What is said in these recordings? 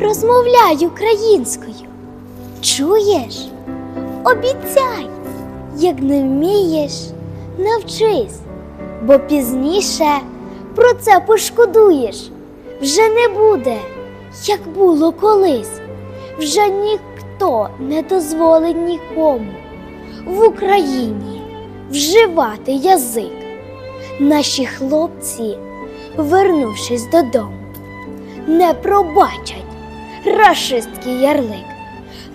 розмовляй українською. Чуєш? Обіцяй, як не вмієш, навчись, бо пізніше про це пошкодуєш. Вже не буде, як було колись. Вже ніхто не дозволить нікому в Україні вживати язик. Наші хлопці, вернувшись додому, не пробачать рашистський ярлик.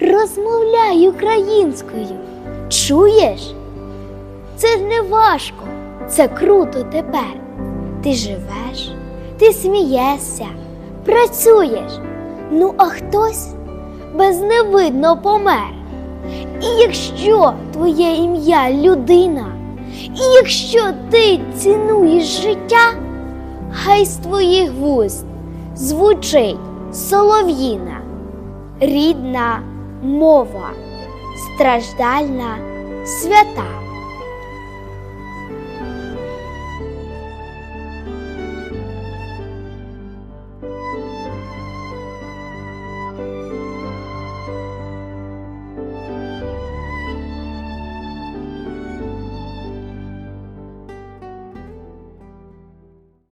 Розмовляй українською. Чуєш? Це ж не важко, це круто тепер. Ти живеш, ти смієшся, працюєш. Ну, а хтось безневидно помер. І якщо твоє ім'я людина, і якщо ти цінуєш життя, хай з твоїх вуст звучить солов'їна, рідна мова, страждальна, свята.